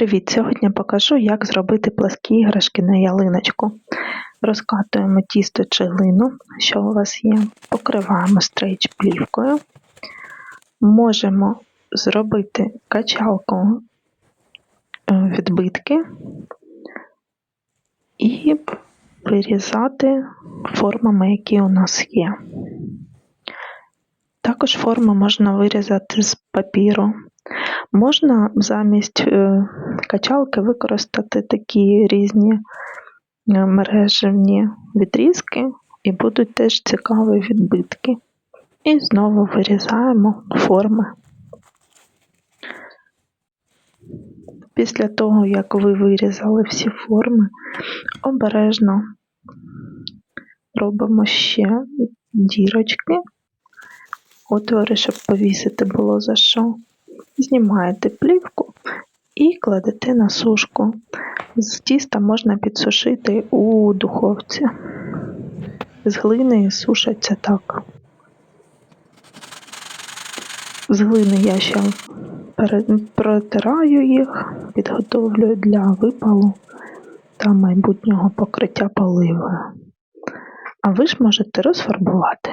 Привіт! Сьогодні покажу, як зробити пласкі іграшки на ялиночку. Розкатуємо тісто чи глину, що у вас є, покриваємо стрейч плівкою. Можемо зробити качалку е, відбитки і вирізати формами, які у нас є. Також форму можна вирізати з папіру. Можна замість е, качалки використати такі різні е, мережевні відрізки, і будуть теж цікаві відбитки. І знову вирізаємо форми. Після того, як ви вирізали всі форми, обережно робимо ще дірочки, отвори, щоб повісити було за що. Знімаєте плівку і кладете на сушку. З тіста можна підсушити у духовці. З глини сушаться так. З глини я ще протираю їх, підготовлюю для випалу та майбутнього покриття поливою. А ви ж можете розфарбувати.